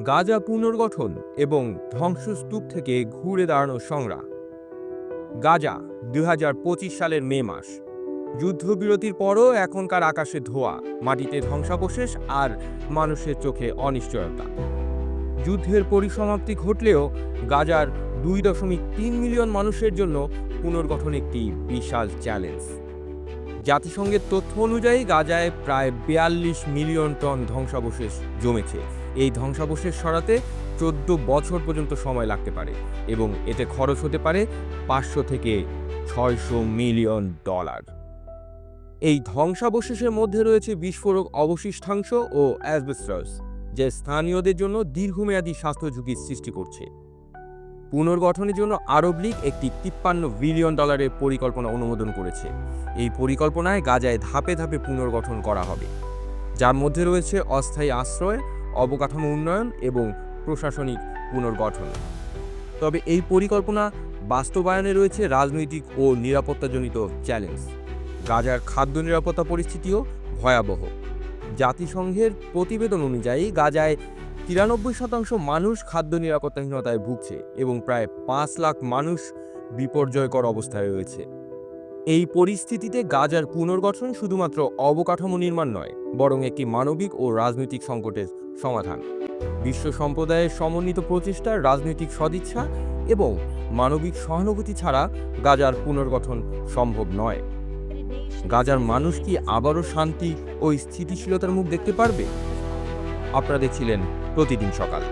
গাজা পুনর্গঠন এবং ধ্বংসস্তূপ থেকে ঘুরে দাঁড়ানোর সংগ্রাম। গাজা দুই হাজার পঁচিশ সালের মে মাস। যুদ্ধবিরতির পরও এখনকার আকাশে ধোয়া, মাটিতে ধ্বংসাবশেষ আর মানুষের চোখে অনিশ্চয়তা। যুদ্ধের পরিসমাপ্তি ঘটলেও গাজার দুই দশমিক তিন মিলিয়ন মানুষের জন্য পুনর্গঠন একটি বিশাল চ্যালেঞ্জ জাতিসংঘের তথ্য অনুযায়ী গাজায় প্রায় বিয়াল্লিশ মিলিয়ন টন ধ্বংসাবশেষ জমেছে। এই ধ্বংসাবশেষ সরাতে চোদ্দ বছর পর্যন্ত সময় লাগতে পারে এবং এতে খরচ হতে পারে পাঁচশো থেকে ছয়শো মিলিয়ন ডলার। এই ধ্বংসাবশেষের মধ্যে রয়েছে বিস্ফোরক অবশিষ্টাংশ ও অ্যাসবেস্টাস, যা স্থানীয়দের জন্য দীর্ঘমেয়াদী স্বাস্থ্য ঝুঁকির সৃষ্টি করছে। পুনর্গঠনের জন্য আরব লীগ একটি তিপ্পান্ন বিলিয়ন ডলারের পরিকল্পনা অনুমোদন করেছে। এই পরিকল্পনায় গাজায় ধাপে ধাপে পুনর্গঠন করা হবে। যার মধ্যে রয়েছে অস্থায়ী আশ্রয়, অবকাঠামো উন্নয়ন এবং প্রশাসনিক পুনর্গঠন। তবে এই পরিকল্পনা বাস্তবায়নে রয়েছে রাজনৈতিক ও নিরাপত্তাজনিত চ্যালেঞ্জ। গাজার খাদ্য নিরাপত্তা পরিস্থিতিও ভয়াবহ। জাতিসংঘের প্রতিবেদন অনুযায়ী গাজায় তিরানব্বই শতাংশ মানুষ খাদ্য নিরাপত্তাহীনতায় ভুগছে এবং প্রায় পাঁচ লাখ মানুষ বিপর্যয়কর অবস্থায় রয়েছে। এই পরিস্থিতিতে গাজার পুনর্গঠন শুধুমাত্র অবকাঠামো নির্মাণ নয়, বরং একটি মানবিক ও রাজনৈতিক সংকটের সমাধান। বিশ্ব সম্প্রদায়ের সমন্বিত প্রচেষ্টা, রাজনৈতিক সদিচ্ছা এবং মানবিক সহানুভূতি ছাড়া গাজার পুনর্গঠন সম্ভব নয়। গাজার মানুষ কি আবারও শান্তি ও স্থিতিশীলতার মুখ দেখতে পারবে? আপনারা দেখছিলেন প্রতিদিন সকাল।